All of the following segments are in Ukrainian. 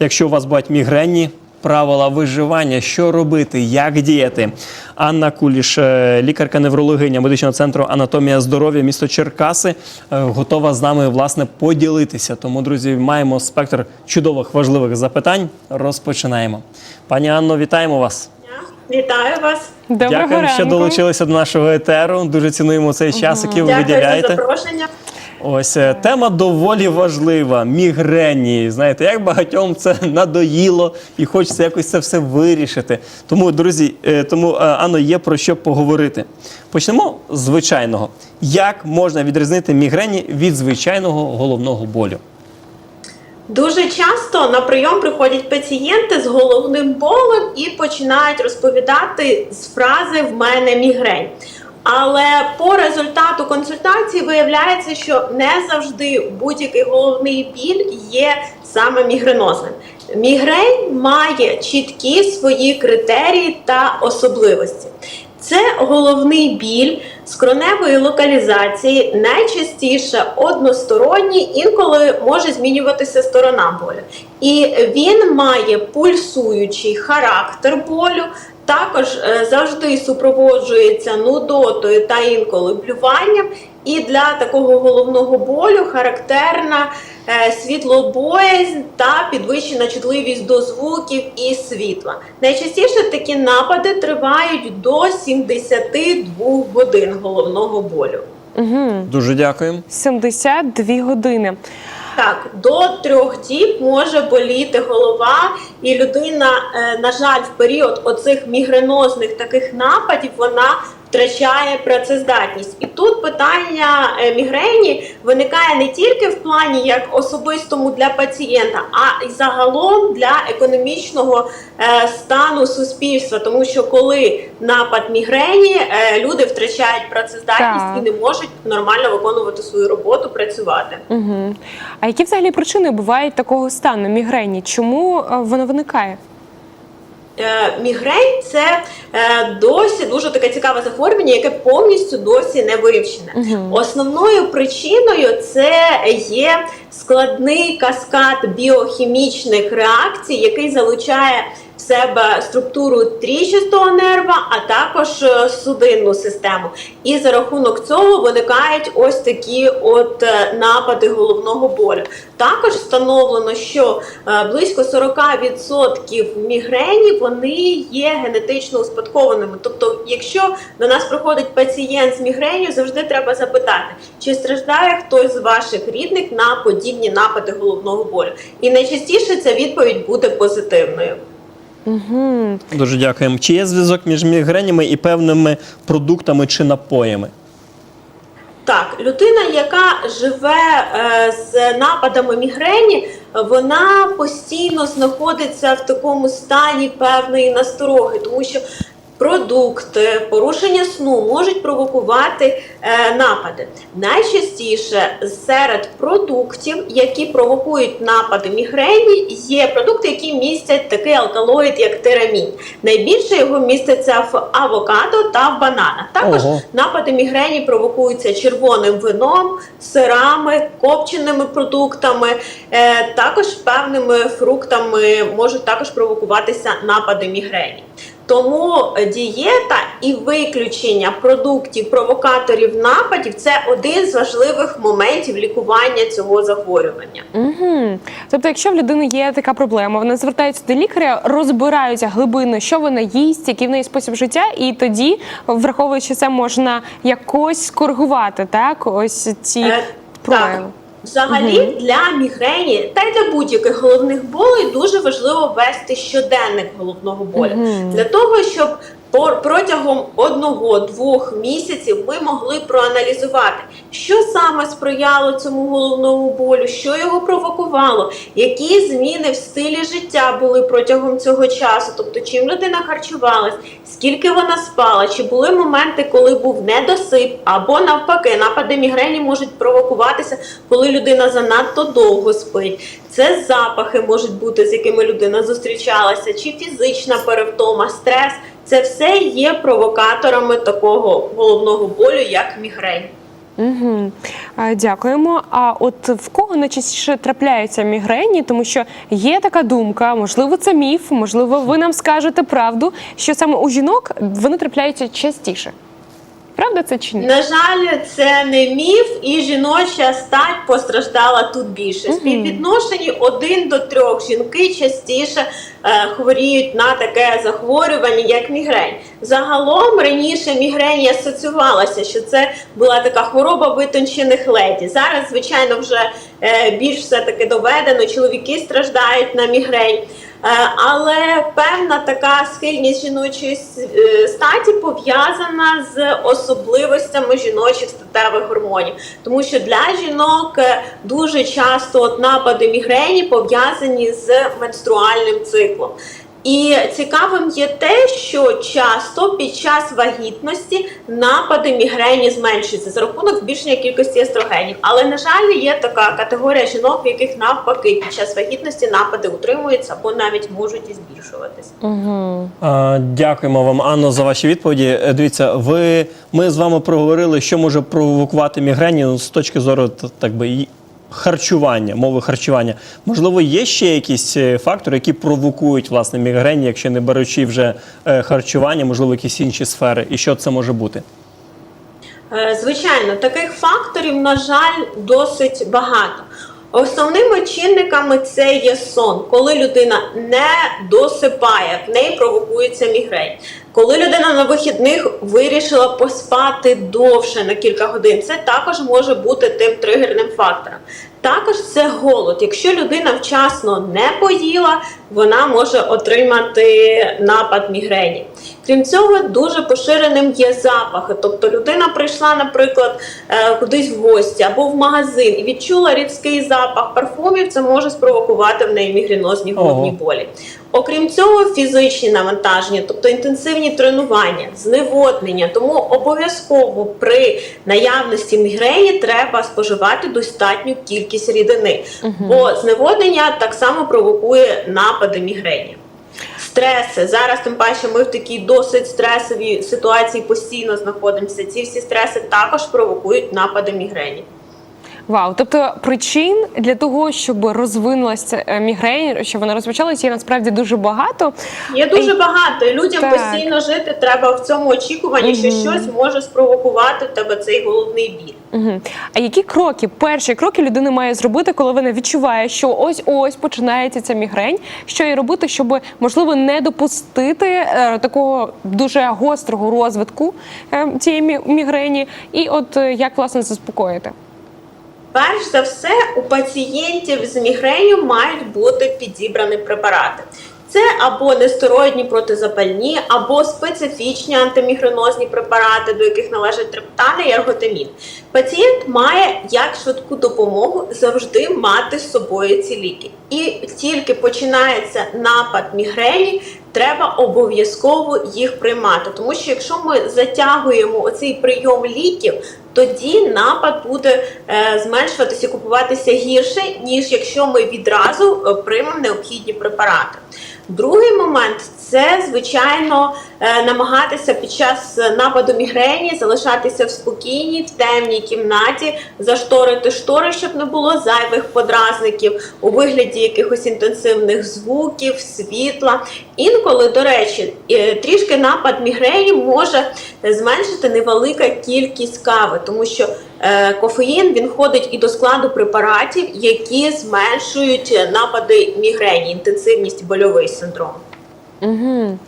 Якщо у вас бувають мігренні, правила виживання, що робити, як діяти. Анна Куліш, е, лікарка-неврологиня медичного центру Анатомія здоров'я, місто Черкаси, е, готова з нами власне поділитися. Тому, друзі, маємо спектр чудових важливих запитань. Розпочинаємо. Пані Анно, вітаємо вас. Вітаю вас. Доброго Дякуємо, ранку. що долучилися до нашого етеру. Дуже цінуємо цей час, який ви Дякую за виділяєте. запрошення. Ось е, тема доволі важлива. Мігрені. Знаєте, як багатьом це надоїло і хочеться якось це все вирішити. Тому, друзі, е, тому е, Анно, є про що поговорити. Почнемо з звичайного. Як можна відрізнити мігрені від звичайного головного болю? Дуже часто на прийом приходять пацієнти з головним болем і починають розповідати з фрази в мене мігрень. Але по результату консультації виявляється, що не завжди будь-який головний біль є саме мігренозним. Мігрень має чіткі свої критерії та особливості. Це головний біль скроневої локалізації, найчастіше односторонній, інколи може змінюватися сторона болю. І він має пульсуючий характер болю, також е, завжди супроводжується нудотою та інколи блюванням. І для такого головного болю характерна е, світлобоязнь та підвищена чутливість до звуків і світла. Найчастіше такі напади тривають до 72 годин головного болю. Угу. Дуже дякуємо. 72 години. Так, до трьох діб може боліти голова, і людина, е, на жаль, в період оцих мігренозних таких нападів вона втрачає працездатність. І тут питання е, мігрені виникає не тільки в плані як особистому для пацієнта, а й загалом для економічного е, стану суспільства. Тому що коли напад мігрені, е, люди втрачають працездатність Так. і не можуть нормально виконувати свою роботу, працювати. Угу. А які взагалі причини бувають такого стану мігрені? Чому воно виникає? Е, Мігрень це е, досі дуже таке цікаве захворювання, яке повністю досі не вивчене. Основною причиною це є складний каскад біохімічних реакцій, який залучає в себе структуру трічастого нерва, а також е, судинну систему. І за рахунок цього виникають ось такі от е, напади головного болю. Також встановлено, що е, близько 40% мігрені вони є генетично успадкованими. Тобто, якщо до нас приходить пацієнт з мігренью, завжди треба запитати, чи страждає хтось з ваших рідних на подібні напади головного болю. І найчастіше ця відповідь буде позитивною. Угу. Дуже дякуємо. Чи є зв'язок між мігренями і певними продуктами чи напоями? Так, людина, яка живе е, з нападами мігрені, вона постійно знаходиться в такому стані певної настороги, тому що продукти, порушення сну можуть провокувати е, напади. Найчастіше серед продуктів, які провокують напади мігрені, є продукти, які містять такий алкалоїд, як тирамін. Найбільше його міститься в авокадо та в бананах. Також Ого. Напади мігрені провокуються червоним вином, сирами, копченими продуктами, е, також певними фруктами можуть також провокуватися напади мігрені. Тому дієта і виключення продуктів провокаторів нападів це один з важливих моментів лікування цього захворювання. Угу. Тобто, якщо в людини є така проблема, вона звертається до лікаря, розбираються глибинно, що вона їсть, який в неї спосіб життя, і тоді, враховуючи це, можна якось скоригувати, так? Ось ці Е, прояви. Взагалі для мігрені та й для будь-яких головних болей дуже важливо вести щоденник головного болю. Для того, щоб протягом одного-двох місяців ми могли проаналізувати, що саме сприяло цьому головному болю, що його провокувало, які зміни в стилі життя були протягом цього часу, тобто чим людина харчувалась, скільки вона спала, чи були моменти, коли був недосип, або навпаки, напади мігрені можуть провокуватися, коли людина занадто довго спить. Це запахи можуть бути, з якими людина зустрічалася, чи фізична перевтома, стрес. Це все є провокаторами такого головного болю, як мігрень. Угу. Дякуємо. А от в кого найчастіше трапляються мігрені? Тому що є така думка, можливо, це міф, можливо, ви нам скажете правду, що саме у жінок вони трапляються частіше. Правда це чи ні? На жаль, це не міф, і жіноча стать постраждала тут більше. Співвідношенні один до трьох жінки частіше е, хворіють на таке захворювання, як мігрень. Загалом раніше мігрень асоціювалася, що це була така хвороба витончених леді. Зараз, звичайно, вже е, більш все таки доведено. Чоловіки страждають на мігрень. Е, Але певна така схильність жіночої е, статі пов'язана з особливостями жіночих статевих гормонів, тому що для жінок е, дуже часто от напади мігрені пов'язані з менструальним циклом. І цікавим є те, що часто під час вагітності напади мігрені зменшуються за рахунок збільшення кількості естрогенів. Але на жаль, є така категорія жінок, в яких навпаки під час вагітності напади утримуються або навіть можуть і збільшуватися. Угу. А, Дякуємо вам, Анно, за ваші відповіді. Е, Дивіться, ви ми з вами проговорили, що може провокувати мігрені ну, з точки зору так би харчування, мови харчування. Можливо, є ще якісь е, фактори, які провокують власне мігрені, якщо не беручи вже е, харчування, можливо, якісь інші сфери, і що це може бути? Е, Звичайно, таких факторів, на жаль, досить багато. Основними чинниками це є сон, коли людина не досипає, в неї провокується мігрень. Коли людина на вихідних вирішила поспати довше на кілька годин, це також може бути тим тригерним фактором. Також це голод. Якщо людина вчасно не поїла, вона може отримати напад мігрені. Крім цього, дуже поширеним є запахи. Тобто людина прийшла, наприклад, е, кудись в гості або в магазин і відчула різкий запах парфумів, це може спровокувати в неї мігренозні головні болі. Окрім цього, фізичні навантаження, тобто інтенсивні тренування, зневоднення. Тому обов'язково при наявності мігрені треба споживати достатню кількість рідини, бо зневоднення так само провокує напади мігрені. Стреси зараз, тим паче, ми в такій досить стресовій ситуації постійно знаходимося. Ці всі стреси також провокують напади мігрені. Вау, тобто причин для того, щоб розвинулася е, мігрень, щоб вона розпочалася, є насправді дуже багато. Є дуже багато. і Людям Так. постійно жити треба в цьому очікуванні, що щось може спровокувати в тебе цей головний біль. Угу. А які кроки, перші кроки людина має зробити, коли вона відчуває, що ось ось починається ця мігрень? Що їй робити, щоб можливо не допустити е, такого дуже гострого розвитку е, цієї мігрені, і от е, як власне заспокоїти? Перш за все, у пацієнтів з мігренью мають бути підібрані препарати. Це або нестероїдні протизапальні, або специфічні антимігренозні препарати, до яких належать триптани і ерготамін. Пацієнт має як швидку допомогу завжди мати з собою ці ліки. І тільки починається напад мігрені, треба обов'язково їх приймати. Тому що якщо ми затягуємо оцей прийом ліків, тоді напад буде е, зменшуватися, купуватися гірше, ніж якщо ми відразу е, приймемо необхідні препарати. Другий момент це звичайно е, намагатися під час нападу мігрені залишатися в спокійній, в темній кімнаті, зашторити штори, щоб не було зайвих подразників у вигляді якихось інтенсивних звуків, світла. Інколи, до речі, е, трішки напад мігрені може зменшити невелика кількість кави, тому що е, кофеїн він входить і до складу препаратів, які зменшують напади мігрені, інтенсивність больовий синдром. Угу.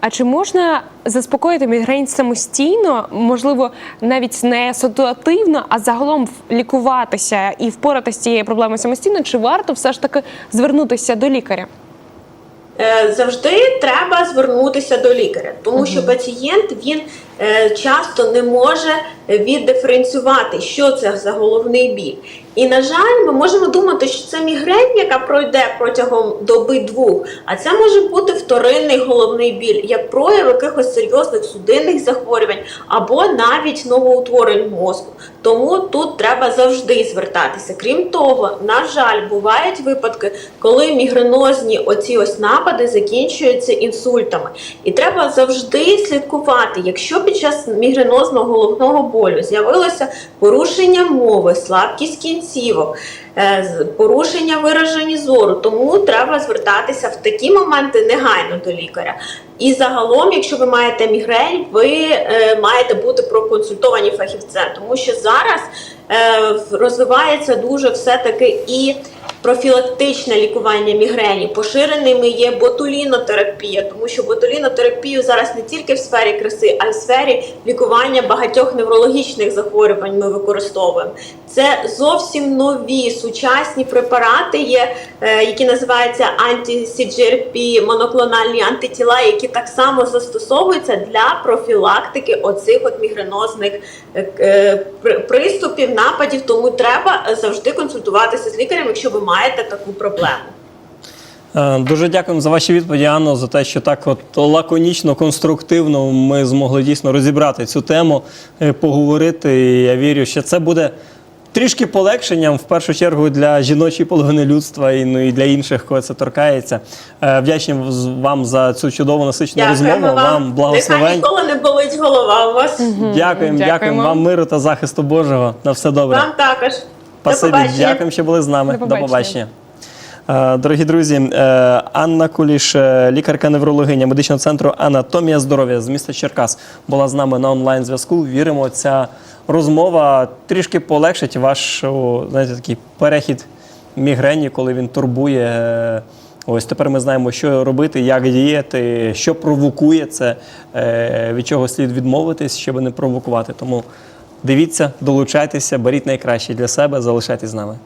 А чи можна заспокоїти мігрень самостійно, можливо, навіть не ситуативно, а загалом лікуватися і впоратися з цією проблемою самостійно? Чи варто все ж таки звернутися до лікаря? Е, Завжди треба звернутися до лікаря, тому що пацієнт він часто не може віддиференціювати, що це за головний біль. І на жаль, ми можемо думати, що це мігрень, яка пройде протягом доби двох, а це може бути вторинний головний біль, як прояв якихось серйозних судинних захворювань або навіть новоутворень мозку. Тому тут треба завжди звертатися. Крім того, на жаль, бувають випадки, коли мігренозні оці ось напади закінчуються інсультами. І треба завжди слідкувати, якщо під час мігренозного головного болю з'явилося порушення мови, слабкість кінцівок, е, порушення вираження зору, тому треба звертатися в такі моменти негайно до лікаря. І загалом, якщо ви маєте мігрень, ви е, маєте бути проконсультовані фахівцем, тому що зараз е, розвивається дуже все-таки і профілактичне лікування мігрені. Поширеними є ботулінотерапія, тому що ботулінотерапію зараз не тільки в сфері краси, а й в сфері лікування багатьох неврологічних захворювань ми використовуємо. Це зовсім нові сучасні препарати є, е, які називаються анті-CGRP, моноклональні антитіла, які так само застосовуються для профілактики оцих от мігренозних е, е, при- приступів, нападів. Тому треба завжди консультуватися з лікарем, якщо ви маєте таку проблему. Е, Дуже дякуємо за ваші відповіді, Анно, за те, що так от лаконічно, конструктивно ми змогли дійсно розібрати цю тему, е, поговорити. І я вірю, що це буде трішки полегшенням в першу чергу для жіночої половини людства і, ну, і для інших, кого це торкається. Е, Вдячні вам за цю чудову насичену розмову. Дякуємо Вам Нехай ніколи не болить голова у вас. Дякуємо, дякуємо Дякуємо. вам миру та захисту Божого. На все добре. Вам також. Спасибі, побачення. дякуємо, що були з нами. До побачення. Е, Дорогі друзі, е, Анна Куліш, е, лікарка-неврологиня медичного центру Анатомія здоров'я з міста Черкас, була з нами на онлайн зв'язку. Віримо, ця розмова трішки полегшить ваш знаєте, такий перехід мігрені, коли він турбує. Ось тепер ми знаємо, що робити, як діяти, що провокує це, від чого слід відмовитись, щоб не провокувати. Тому дивіться, долучайтеся, беріть найкраще для себе, залишайтесь з нами.